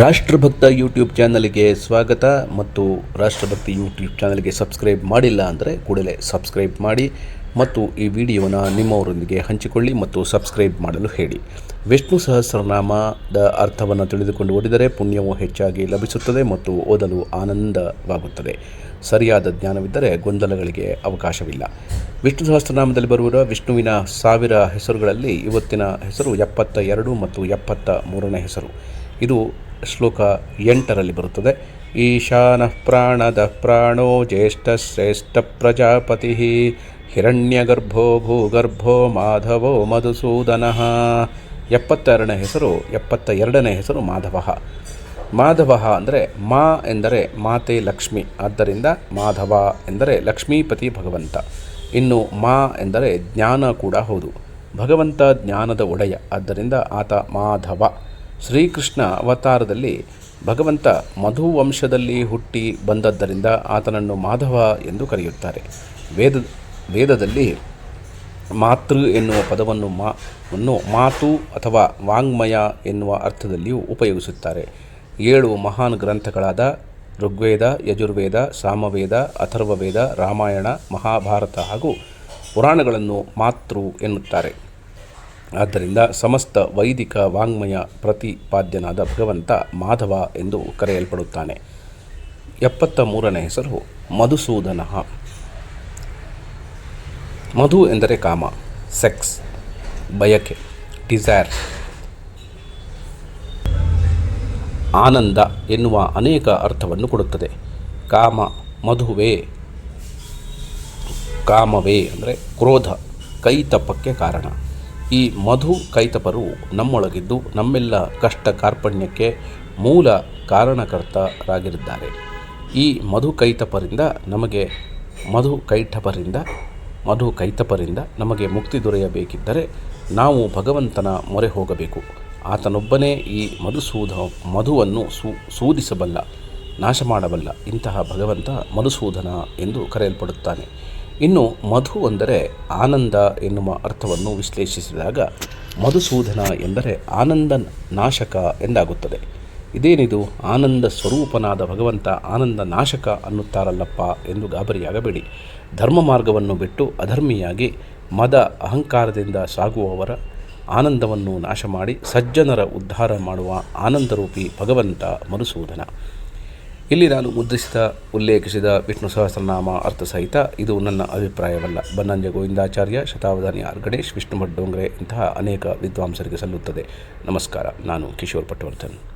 ರಾಷ್ಟ್ರಭಕ್ತ YouTube ಚಾನಲ್ಗೆ ಸ್ವಾಗತ ಮತ್ತು ರಾಷ್ಟ್ರಭಕ್ತಿ ಯೂಟ್ಯೂಬ್ ಚಾನಲ್ಗೆ ಸಬ್ಸ್ಕ್ರೈಬ್ ಮಾಡಿಲ್ಲ ಅಂದರೆ ಕೂಡಲೇ ಸಬ್ಸ್ಕ್ರೈಬ್ ಮಾಡಿ ಮತ್ತು ಈ ವಿಡಿಯೋನ ನಿಮ್ಮವರೊಂದಿಗೆ ಹಂಚಿಕೊಳ್ಳಿ ಮತ್ತು ಸಬ್ಸ್ಕ್ರೈಬ್ ಮಾಡಲು ಹೇಳಿ. ವಿಷ್ಣು ಸಹಸ್ರನಾಮದ ಅರ್ಥವನ್ನು ತಿಳಿದುಕೊಂಡು ಓದಿದರೆ ಪುಣ್ಯವು ಹೆಚ್ಚಾಗಿ ಲಭಿಸುತ್ತದೆ ಮತ್ತು ಓದಲು ಆನಂದವಾಗುತ್ತದೆ. ಸರಿಯಾದ ಜ್ಞಾನವಿದ್ದರೆ ಗೊಂದಲಗಳಿಗೆ ಅವಕಾಶವಿಲ್ಲ. ವಿಷ್ಣು ಸಹಸ್ರನಾಮದಲ್ಲಿ ಬರುವ ವಿಷ್ಣುವಿನ ಸಾವಿರ ಹೆಸರುಗಳಲ್ಲಿ ಇವತ್ತಿನ ಹೆಸರು ಎಪ್ಪತ್ತ ಎರಡು ಮತ್ತು ಎಪ್ಪತ್ತ ಮೂರನೇ ಹೆಸರು. ಇದು ಶ್ಲೋಕ ಎಂಟರಲ್ಲಿ ಬರುತ್ತದೆ. ಈಶಾನ ಪ್ರಾಣದ ಪ್ರಾಣೋ ಜ್ಯೇಷ್ಠ ಶ್ರೇಷ್ಠ ಪ್ರಜಾಪತಿ. ಹಿರಣ್ಯಗರ್ಭೋ ಭೂಗರ್ಭೋ ಮಾಧವೋ ಮಧುಸೂದನ. ಎಪ್ಪತ್ತೆರಡನೇ ಹೆಸರು ಎಪ್ಪತ್ತ ಎರಡನೇ ಹೆಸರು ಮಾಧವ. ಮಾಧವ ಅಂದರೆ ಮಾ ಎಂದರೆ ಮಾತೆ ಲಕ್ಷ್ಮಿ, ಆದ್ದರಿಂದ ಮಾಧವ ಎಂದರೆ ಲಕ್ಷ್ಮೀಪತಿ ಭಗವಂತ. ಇನ್ನು ಮಾ ಎಂದರೆ ಜ್ಞಾನ ಕೂಡ ಹೌದು. ಭಗವಂತ ಜ್ಞಾನದ ಒಡೆಯ, ಆದ್ದರಿಂದ ಆತ ಮಾಧವ. ಶ್ರೀಕೃಷ್ಣ ಅವತಾರದಲ್ಲಿ ಭಗವಂತ ಮಧು ವಂಶದಲ್ಲಿ ಹುಟ್ಟಿ ಬಂದದ್ದರಿಂದ ಆತನನ್ನು ಮಾಧವ ಎಂದು ಕರೆಯುತ್ತಾರೆ. ವೇದ, ವೇದದಲ್ಲಿ ಮಾತೃ ಎನ್ನುವ ಪದವನ್ನು ಮಾ ವನ್ನು ಮಾತು ಅಥವಾ ವಾಂಗ್ಮಯ ಎನ್ನುವ ಅರ್ಥದಲ್ಲಿಯೂ ಉಪಯೋಗಿಸುತ್ತಾರೆ. ಏಳು ಮಹಾನ್ ಗ್ರಂಥಗಳಾದ ಋಗ್ವೇದ, ಯಜುರ್ವೇದ, ಸಾಮವೇದ, ಅಥರ್ವವೇದ, ರಾಮಾಯಣ, ಮಹಾಭಾರತ ಹಾಗೂ ಪುರಾಣಗಳನ್ನು ಮಾತೃ ಎನ್ನುತ್ತಾರೆ. ಆದ್ದರಿಂದ ಸಮಸ್ತ ವೈದಿಕ ವಾಂಗ್ಮಯ ಪ್ರತಿಪಾದ್ಯನಾದ ಭಗವಂತ ಮಾಧವ ಎಂದು ಕರೆಯಲ್ಪಡುತ್ತಾನೆ. ಎಪ್ಪತ್ತ ಮೂರನೇ ಹೆಸರು ಮಧುಸೂದನ. ಮಧು ಎಂದರೆ ಕಾಮ, ಸೆಕ್ಸ್, ಬಯಕೆ, ಡಿಸೈರ್. ಆನಂದ ಎನ್ನುವ ಅನೇಕ ಅರ್ಥವನ್ನು ಕೊಡುತ್ತದೆ. ಕಾಮ, ಮಧುವೇ, ಕಾಮವೇ ಅಂದರೆ ಕ್ರೋಧ ಕೈತಪ್ಪಕ್ಕೆ ಕಾರಣ. ಈ ಮಧು ಕೈತಪರು ನಮ್ಮೊಳಗಿದ್ದು ನಮ್ಮೆಲ್ಲ ಕಷ್ಟ ಕಾರ್ಪಣ್ಯಕ್ಕೆ ಮೂಲ ಕಾರಣಕರ್ತರಾಗಿದ್ದಾರೆ. ಈ ಮಧು ಕೈತಪರಿಂದ ನಮಗೆ ಮಧು ಕೈಠಪರಿಂದ, ಮಧು ಕೈತಪರಿಂದ ನಮಗೆ ಮುಕ್ತಿ ದೊರೆಯಬೇಕಿದ್ದರೆ ನಾವು ಭಗವಂತನ ಮೊರೆ ಹೋಗಬೇಕು. ಆತನೊಬ್ಬನೇ ಈ ಮಧುಸೂದ, ಮಧುವನ್ನು ಸೂ, ಸೂದಿಸಬಲ್ಲ ನಾಶ ಮಾಡಬಲ್ಲ ಇಂತಹ ಭಗವಂತ ಮಧುಸೂದನ ಎಂದು ಕರೆಯಲ್ಪಡುತ್ತಾನೆ. ಇನ್ನು ಮಧು ಅಂದರೆ ಆನಂದ ಎನ್ನುವ ಅರ್ಥವನ್ನು ವಿಶ್ಲೇಷಿಸಿದಾಗ ಮಧುಸೂದನ ಎಂದರೆ ಆನಂದ ನಾಶಕ ಎಂದಾಗುತ್ತದೆ. ಇದೇನಿದು? ಆನಂದ ಸ್ವರೂಪನಾದ ಭಗವಂತ ಆನಂದ ನಾಶಕ ಅನ್ನುತ್ತಾರಲ್ಲಪ್ಪ ಎಂದು ಗಾಬರಿಯಾಗಬೇಡಿ. ಧರ್ಮ ಮಾರ್ಗವನ್ನು ಬಿಟ್ಟು ಅಧರ್ಮಿಯಾಗಿ ಮದ ಅಹಂಕಾರದಿಂದ ಸಾಗುವವರ ಆನಂದವನ್ನು ನಾಶ ಮಾಡಿ ಸಜ್ಜನರ ಉದ್ಧಾರ ಮಾಡುವ ಆನಂದರೂಪಿ ಭಗವಂತ ಮಧುಸೂದನ. ಇಲ್ಲಿ ನಾನು ಮುದ್ರಿಸಿದ, ಉಲ್ಲೇಖಿಸಿದ ವಿಷ್ಣು ಸಹಸ್ರನಾಮ ಅರ್ಥ ಸಹಿತ ಇದು ನನ್ನ ಅಭಿಪ್ರಾಯವಲ್ಲ. ಬನ್ನಂಜ ಗೋವಿಂದಾಚಾರ್ಯ, ಶತಾವಧಾನಿ ಆರ್ ಗಣೇಶ್, ವಿಷ್ಣು ಭಟ್ ಡೋಂಗ್ರೆ ಇಂತಹ ಅನೇಕ ವಿದ್ವಾಂಸರಿಗೆ ಸಲ್ಲುತ್ತದೆ. ನಮಸ್ಕಾರ, ನಾನು ಕಿಶೋರ್ ಪಟ್ವರ್ಧನ್.